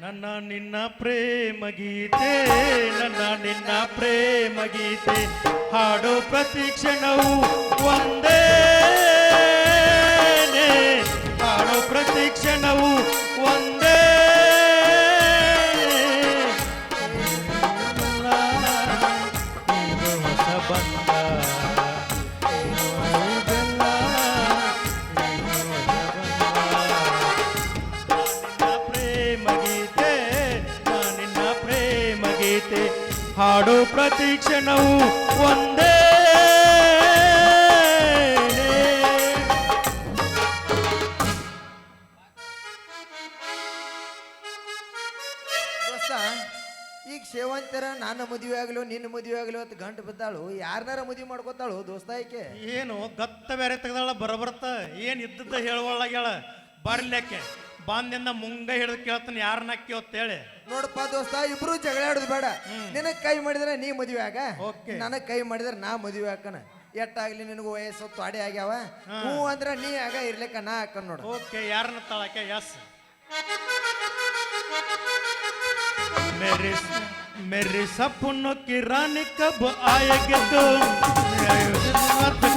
ನನ್ನ ನಿನ್ನ ಪ್ರೇಮ ಗೀತೆ ನನ್ನ ನಿನ್ನ ಪ್ರೇಮ ಗೀತೆ ಹಾಡೋ ಪ್ರತಿ ಕ್ಷಣವು ಒಂದೇ ಹಾಡೋ ಪ್ರತಿ ಕ್ಷಣವು ಒಂದೇ ಇದು ಹಾಡು ಪ್ರತಿ ಕ್ಷಣವು ಒಂದೇ. ದೋಸ್ತ ಈಗ ಸೇವಂತರ ನನ್ನ ಮದುವೆ ಆಗ್ಲು ನಿನ್ನ ಮದುವೆ ಆಗ್ಲು ಅಂತ ಗಂಟು ಬಿದ್ದಾಳು. ಯಾರನ್ನಾರ ಮದುವೆ ಮಾಡ್ಕೋತಾಳು ದೋಸ್ತ ಈಕೆ ಏನು ಗತ್ತ ಬೇರೆ ತೆಗ್ದಾಳ ಬರಬರ್ತ. ಏನ್ ಇದ್ದದ್ದ ಹೇಳುವಳಾಗ್ಯಾಳ ಬರ್ಲಿಕ್ಕೆ ಬಂದಿಂದ ಮುಂಗ ಹಿಡಿದು ಕೇಳ್ತಾನೆ ಯಾರನ್ನ ಕೇಳ್ತೇಳಿ ನೋಡಪ್ಪ ದೋಸ್ತ ಇಬ್ರು ಜಗಳ ಆಡುದು ಬೇಡ ನಿನಗ್ ಕೈ ಮಾಡಿದ್ರೆ ನೀ ಮದುವೆ ಆಗ Okay. ನನಗ್ ಕೈ ಮಾಡಿದ್ರೆ ನಾ ಮದುವೆ ಹಾಕನ ಎಟ್ಟಾಗ್ಲಿ ನಿನಗೂ ವಯಸ್ಸು ತೊಡೆ ಆಗ್ಯಾವ ಹ್ಞೂ ಅಂದ್ರ ನೀ ಆಗ ಇರ್ಲಿಕ್ಕ ನಾ ಹಾಕನ್ ನೋಡು ಓಕೆ ಯಾರನ್ನ ತಾಳಕ್ಕೆ ಎಸ್ मेरे मेरे सपनों की रानी कब आएगी तू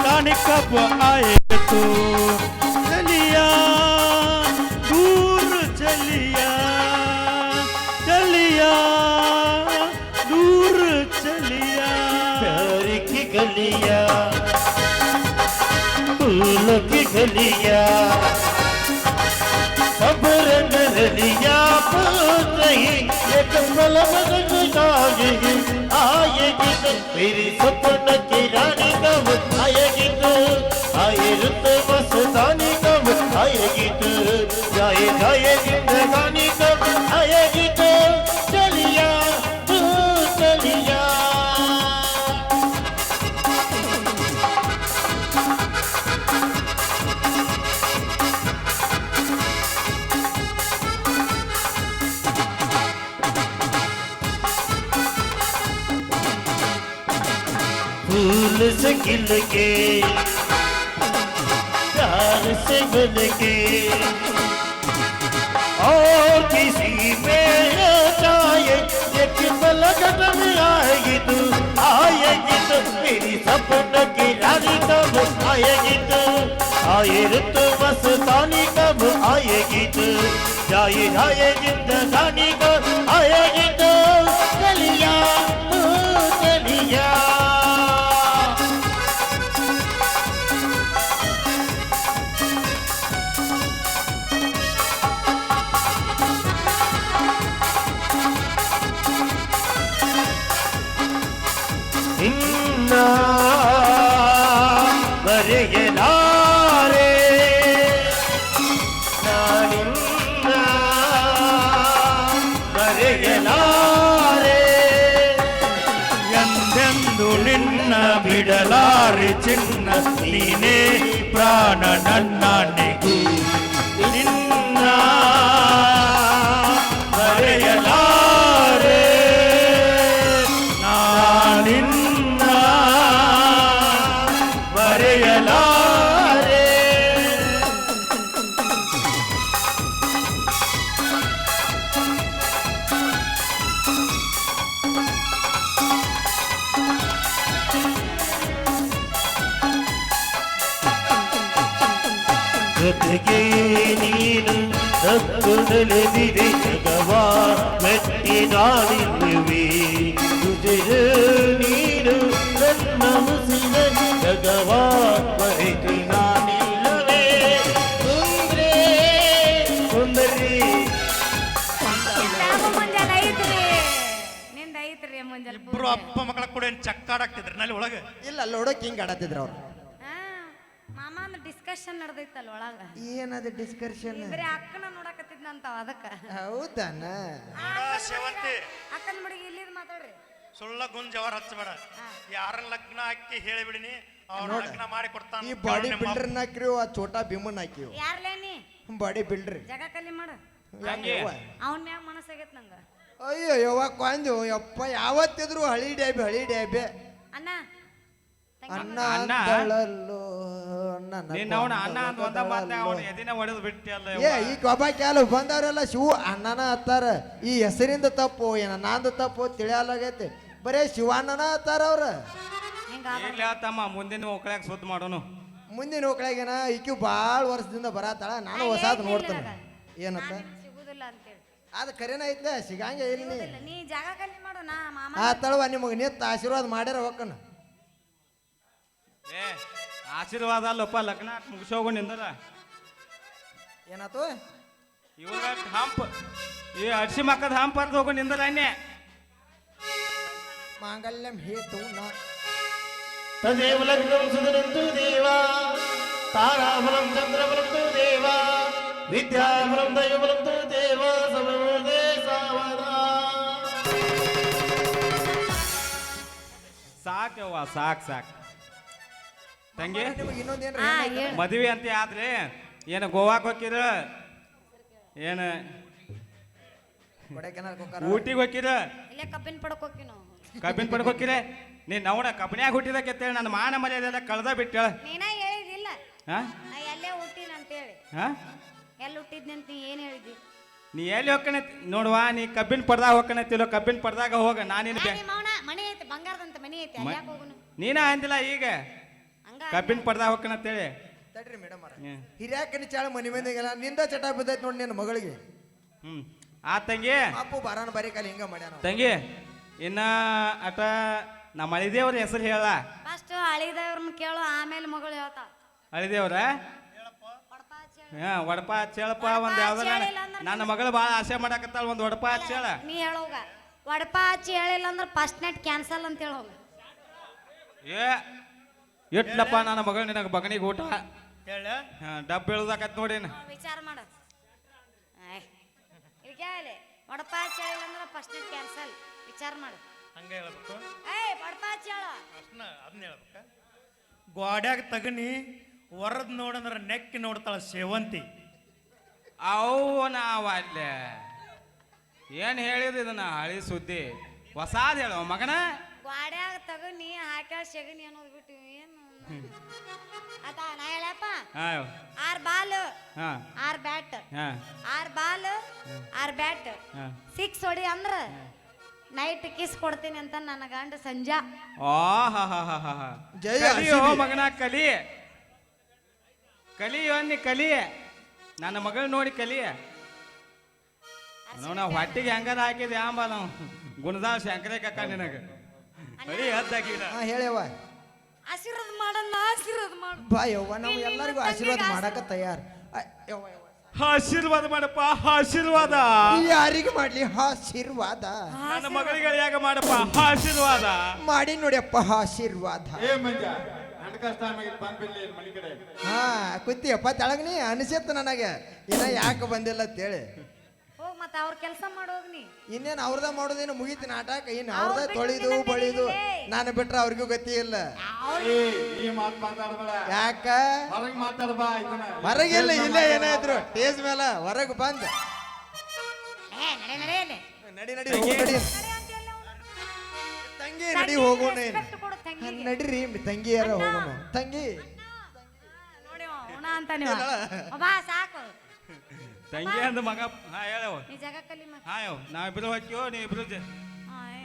रानी कब आएगी तू गलिया फूलों की गलिया अब रंग एक आएगी आएगी तो मेरी सपन की रानी कब आएगी तो आए रुत मस्तानी कब आएगी तो जाए जाए जिंदगानी। फूल से खिल के प्यार से मिल के और किसी में जाए, एक पलकट में आएगी तू, आएगी तो मेरी सपन की रानी कब आएगी तू? आए रुत मस्तानी कब आएगी तू? जाए जाए जिंदगानी कब आएगी ನೀನೇ ಪ್ರಾಣ ನನ್ನನಿಗೂ ಜೊತೆಗೆ ನೀನು ನಕ್ಕುನಲೆದಿದೆ ಜಗವಾ ಮೆಟ್ಟಿ ನಾನಿರುವೆ ಕುದುರೆ ನೀನು ನನ್ನ ಮುಸಿನ ಜಗವಾ ಮರೆತು ನಾನಿಲ್ಲವೇ. ಸುಂದ್ರೆ ಸುಂದರಿ. ಇಲ್ಲಾಮ ಮುಂಜಾನೆ ಐತ್ರಿ. ನಿಂದ ಐತ್ರಿ ಮುಂಜಾನೆ ಇಬ್ರು ಅಪ್ಪ ಮಕ್ಕಳ ಕೂಡ ಏನ್ ಚಕ್ಕಾಡಾಕ್ತಿದ್ರು ನಲ್ಲಿ ಒಳಗೆ? ಇಲ್ಲ ಅಲ್ಲಿ ಹೊಡಕ್ ಹಿಂಗ್ ಆಡತ್ತಿದ್ರು ಅವ್ರು. ಅಂದ್ ಡಿಸ್ಕಷನ್ ನಡೆದೈತಲ್ ಒಳಗ? ಏನದ ಡಿಸ್ಕರ್ಷನ್ ಬರೀ ಅಕ್ಕನ ನೋಡಕತ್ತಿದ್ನಂತ ಅದಕ್ಕ. ಹೌದನ? ಸೇವಂತಿ ಅಕ್ಕನ ಮಡಿಗೆ ಇಲ್ಲಿದ್ ಮಾತಾಡ್ರಿ. ಸುಳ್ಳ ಗುಂಜ್ ಅವರ್ ಹಚ್ಚಬೇಡ. ಯಾರ ಲಗ್ನ ಹಾಕಿ ಹೇಳಿಬಿಡಿನಿ ಅವ್ರ. ಲಗ್ನ ಮಾಡಿ ಕೊಡ್ತಾನ. ಈ ಬಾಡಿ ಬಿಲ್ಡರ್ ಹಾಕಿರಿ ಆ ಚೋಟಾ ಭೀಮನ್ ಹಾಕಿರೋ ಯಾರ್ಲೇ ನೀ ಬಾಡಿ ಬಿಲ್ಡ್ರಿ ಜಗ ಕಲಿ ಮಾಡು. ಅವನ್ ಮ್ಯಾಗ ಮನಸ್ಸಾಗೈತ್ ನಂಗ. ಅಯ್ಯೋ ಯವ್ವ ಕೊಂದು ಯಪ್ಪ ಯಾವತ್ತಿದ್ರು ಹಳಿ ಡ್ಯಾಬೆ ಹಳಿ ಡ್ಯಾಬೆ ಅಣ್ಣ ಅಣ್ಣ ಅಣ್ಣ? ಅಂತಳಲ್ಲೋ ನನ್ನ ನೀನ್ ಅವನ ಅಣ್ಣ ಅಂತ ಒಂದ ಮಾತ ಕೊಂದಳಲ್ಲೋ. ಅವನ ಎದಿನ ಹೊಡೆದು ಬಿಟ್ಟಿ ಅಲ್ಲ ಏ ಈಗ ಒಬ್ಬ ಕ್ಯಾಲು ಬಂದವರೆಲ್ಲ ಶಿವ ಅಣ್ಣನ ಹತ್ತಾರ. ಈ ಹೆಸರಿಂದ ತಪ್ಪು ಏನ ನಂದು ತಪ್ಪು ತಿಳಿಯಲಾಗೈತಿ. ಬರೇ ಶಿವಣ್ಣನ ಹತ್ತಾರ ಅವ್ರ. ಹಿಂಗ ಇಲ್ಲ ತಮ್ಮ ಮುಂದಿನ ಒಕ್ಕಳ್ಯಾಗ ಸುದ್ದಿ ಮಾಡೋನು. ಮುಂದಿನ ಹೋಗ್ಲಾಗೇನ ಈಕಿ ಭಾಳ ವರ್ಷದಿಂದ ಬರತ್ತಾಳ ನಾನು ಹೊಸಾದ್ ನೋಡ್ತೇನೆ. ಏನತ್ತ ಸಿಗುದಿಲ್ಲ ಅಂತೇಳಿ. ಅದು ಕರೆನ ಐತ್ಲೆ ಸಿಗಂಗೆ ಇಲ್ಲಿ ನೀ. ಸಿಗುದಿಲ್ಲ. ನೀ ಜಾಗ ಖಾಲಿ ಮಾಡು ನಾ ಮಾಮ ಆ ತಳವ ನಿಮಗೆ ನಿತ್ತ ಆಶೀರ್ವಾದ ಮಾಡ್ಯಾರ ಹೊಕ್ಕನ. ಏ ಆಶೀರ್ವಾದ ಅಲ್ಲಪ್ಪ ಲಗ್ನ ಮುಗಿಸೋಗು ನಿಂದರ. ಏನಾತು? ಇವಾಗ ಹಂಪ್ ಈ ಅಡ್ಸಿ ಮಕ್ಕದ ಹಂಪ್ ಅರ್ದು ಹೋಗು ನಿಂದರ ಅನ್ನೆ ಮಾಂಗಲ್ಯಂ ಹೇತು ನಾ. ತದೇವ ಲಗ್ನಂ ಸುಧನಂತು ದೇವ ತಾರಾಫಲಂ ಚಂದ್ರಫಲಂತು ದೇವ ವಿದ್ಯಾಫಲಂ ದೈವಫಲಂತು ದೇವ ಸಾವಧ ಸಾಕವ್ವ ಸಾಕ್ ಸಾಕ್. ತಂಗಿ? ನಿಮಗೆ ಇನ್ನೊಂದೇನ್ರಿ ಹಾ ಹೇಳು. ಮದುವೆ ಅಂತ ಆದ್ರೆ ಏನು ಗೋವಾಕ್ ಹೋಗಿರ ಏನು? ಕೊಡೈಕೆನಾಲ್ ಊಟಿಗೆ ಹೋಗಿರ ಇಲ್ಲೇ ಕಬ್ಬಿನ ಪಡಕ್ ಹೋಗಿ ನಾವು. ಕಬ್ಬಿನ ಪಡಕ್ ಹೋಗಿರ ನೀನ್ ನವಣ ಕಬ್ಬಿನ್ಯಾಗ ಹುಟ್ಟಿದಕ್ಕೆ ನನ್ನ ಮಾನ ಮರ್ಯಾದೆಲ್ಲ ಕಳ್ದ ನೀನ ಹೇಳಿದಿಲ್ಲ ಹಾ ನಾ ಎಲ್ಲೇ ಹುಟ್ಟಿನ ಅಂತೇಳಿ ಹಾ ಎಲ್ಲಿ ನೀ ಏನ್ ಹೇಳಿದಿ ನೀ ಎಲ್ಲಿ ಹೋಗ್ಕಣ? ನೋಡುವ ನೀ ಕಬ್ಬಿನ ಪಡ್ದಾಗ ಹೋಗ್ಕಣತಿಲ್ಲ ಕಬ್ಬಿನ ಪಡ್ದಾಗ ಹೋಗ ನಾನಿನ ನಿನ್ನ ಮೌನ ಮನೆ ಐತಿ ಬಂಗಾರದಂತ ಮನೆ ಐತೆ ಅಲ್ಲಿ ಯಾಕೆ ಹೋಗುನು? ನೀನ ಅಂದಿಲ್ಲ ಈಗ. ಕಬ್ಬಿನ ಪಡ್ದ ಹೋಗ್ಕಣತ್ತೇಳಿ ತಡ್ರಿ ಮೇಡಮ್ ಹಿರಿಯಾಕನ ಹಿರಿಯಾಕನಿ ಚಾಳ ಮನಿ ಮಂದಿಗೆಲ್ಲ ನಿಂದ ಚಟ ಬಿದ್ದೈತೆ ನೋಡಿ ನಿನ್ನ ಮಗಳಿಗೆ. ಹ್ಮ್. ಆ ತಂಗಿ? ಅಪ್ಪು ಬಾರಾನ ಬರೀ ಕಾಲ ಹಿಂಗ ಮಾಡ್ಯಾನ ತಂಗಿ ಇನ್ನ ಅಟ ನಮ್ಮ ಅಳಿದೇವ್ರ ಹೆಸರು ಹೇಳ. ಫಸ್ಟ್ ಅಳಿದೇವ್ರನ್ನ ಕೇಳು ಆಮೇಲೆ ಮಗಳು ಹೇಳ್ತಾ ಅಳಿದೇವ್ರ? ಹಾ ವಡಪ ಚೇಳಪ್ಪ ಒಂದ್ ಯಾವ್ದಾರ ನನ್ನ ಮಗಳು ಬಾಳ ಆಸೆ ಮಾಡಾಕತ್ತಾಳ ಒಂದ್ ವಡಪ ಚೇಳ. ನೀ ಹೇಳೋಗ ವಡಪ ಹಚ್ಚಿ ಹೇಳಿಲ್ಲ ಅಂದ್ರೆ ಫಸ್ಟ್ ನೈಟ್ ಕ್ಯಾನ್ಸಲ್ ಅಂತ ಹೇಳೋಗ ಏ ಇಟ್ಲಪ್ಪ ನನ್ನ ಮಗಳು ನಿನಗೆ ಬಗನಿಗೆ ಊಟ? ಹೇಳ. ಡಬ್ ಬೀಳ್ದಾಕತ್ ನೋಡೇನ ವಿಚಾರ ಮಾಡು. ಹೇಳಿ ವಡಪ ಹಚ್ಚಿ ಅಂದ್ರೆ ಫಸ್ಟ್ ಕ್ಯಾನ್ಸಲ್ ವಿಚಾರ ಮಾಡು. ಹಂಗೆ ಹೇಳ್ಬೇಕು? ಏಯ್ ವಡಪ ಹಚ್ಚಿ ಹೇಳು. ಅಷ್ಟನ್ನ ಅದನ್ನ ಹೇಳ್ಬೇಕ? ಗೋಡ್ಯಾಗ ತಗನಿ ಹೊರದ್ ನೋಡಂದ್ರ ನೆಕ್ಕಿ ನೋಡ್ತಾಳ ಸೇವಂತಿ. ಅವು ನಾವ ಅಲ್ಲೇ ಏನ್ ಹೇಳಿದ ಇದನ್ನ? ಹಳಿ ಸುದ್ದಿ. ಹೊಸಾದ್ ಹೇಳೋ ಮಗನ. ಗ್ವಾಡ್ಯಾಗ ತಗನಿ ಹಾಕ್ಯಾಳ ಸೆಗಣಿ ಅನ್ನೋದು ಬಿಟ್ಟು ಆತ ನಾ ಹೇಳಪ್ಪ ಆರು ಬಾಲ್ ಹಾ. ಆರ್ ಬ್ಯಾಟ್. ಹಾ. ಆರ್ ಬಾಲ್ ಆರ್ ಬ್ಯಾಟ್. ಸಿಕ್ಸ್ ಹೊಡಿ ಅಂದ್ರ ನೈಟ್ ಕಿಸ್ ಕೊಡ್ತೀನಿ ಅಂತ ನನ್ನ ಗಂಡ ಸಂಜಾ. ಆ ಹಾ ಹಾ ಹಾ ಹಾ ಹಾ. ಜಯ ಕಲಿಯೋ ಮಗನ ಕಲಿ. ಕಲಿಯೋ ಅನ್ನಿ ಕಲಿ. ನನ್ನ ಮಗಳು ನೋಡಿ ಕಲಿ. ನಾವು ಹೊಟ್ಟಿಗೆ ಹೆಂಗದ ಹಾಕಿದ್ವಿ ಆಂಬ ನಾವು. ಗುಣದಾಸ್ ಶಂಕರೇ ಕಕ್ಕ ನಿನಗ. ಅಡಿ ಹದ್ದಾಕಿಲ್ಲ ಹಾ ಹೇಳ್ಯವ ಆಶೀರ್ವಾದ ಮಾಡಣ್ಣ ಆಶೀರ್ವಾದ ಮಾಡು. ಬಾ ಯವ್ವ ನಾವು ಎಲ್ಲರಿಗೂ ಆಶೀರ್ವಾದ ಮಾಡಕ ತಯಾರ್. ಯವ್ವ, ಯವ್ವ. ಆಶೀರ್ವಾದ ಮಾಡಪ್ಪ ಆಶೀರ್ವಾದ. ಯಾರಿಗೆ ಮಾಡ್ಲಿ? ಆಶೀರ್ವಾದ. ನನ್ನ ಮಗಳಿಗೆ ಯಾಗ ಮಾಡಪ್ಪ? ಆಶೀರ್ವಾದ. ಮಾಡಿ ನೋಡಿಯಪ್ಪ ಆಶೀರ್ವಾದ. ಏ ಮಂಜ ಹಾ ಕುತ್ತಿಯಪ್ಪ ತೆಳಗ್ನಿ ಅನಿಸತ್ತ ನನಗೆ. ಇನ್ನ ಯಾಕೆ ಬಂದಿಲ್ಲ ಅಂತೇಳಿ ಮತ್ತ ಅವ್ರ ಕೆಲಸ ಮಾಡೋಗ್ನಿ ಇನ್ನೇನು ಅವ್ರದ ಮಾಡೋದೇನು ಮುಗೀತು ನಾಟಕ. ಇನ್ನು ಅವ್ರ್ ಅವ್ರದ ತೊಳಿದು ಬಳಿದು. ನಾನು ಬಿಟ್ರೆ ಅವ್ರಿಗೂ ಗತಿ ಇಲ್ಲ. ಈ ಮಾತು ಮಾತಾಡ್ಬೇಡ. ಯಾಕ? ಹೊರಗೆ ಮಾತಾಡ್ಬಾ ಇದನ್ನ. ಹೊರಗಿಲ್ಲ ಇಲ್ಲೇ ಏನಾದ್ರು? ಟೇಸ್ ಮೇಲೆ? ಹೊರಗೆ ಬಂದ. ಏ ನಡೆ ನಡೆಯಲಿ ನಡಿ. ನಡಿ ಹೋಗು ನಡಿ ತಂಗಿ ನಡಿ ಹೋಗೋಣ ಏನು ಕೊಡು ತಂಗಿಗೆ. ನಡಿರಿ ತಂಗಿಯಾರ ಹೋಗೋಣ ತಂಗಿ. ನೋಡಿ ಸಾಕು. ತಂಗಿ ಅಂದ ಮಗ. ಹಾ ಹೇಳವ ನೀ ಜಗ ಕಲಿ ಮತ್ತ ಹಾ ಯವ್ ನಾವಿಬ್ರು ಹೋಗ್ತೀವೋ ನೀ ಇಬ್ರು ಜ-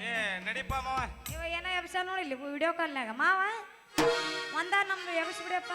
ಏ ನಡಿಪ್ಪ ಮಾವ. ಇವ ಏನೋ ಎಬ್ಸ ನೋಡಿಲ್ಲ ವಿಡಿಯೋ ಕಾಲ್ನಾಗ ಮಾವ ಒಂದ ನಮ್ದು ಎಬ್ಸ್ ಬಿಡಪ್ಪ.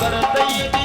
برطيب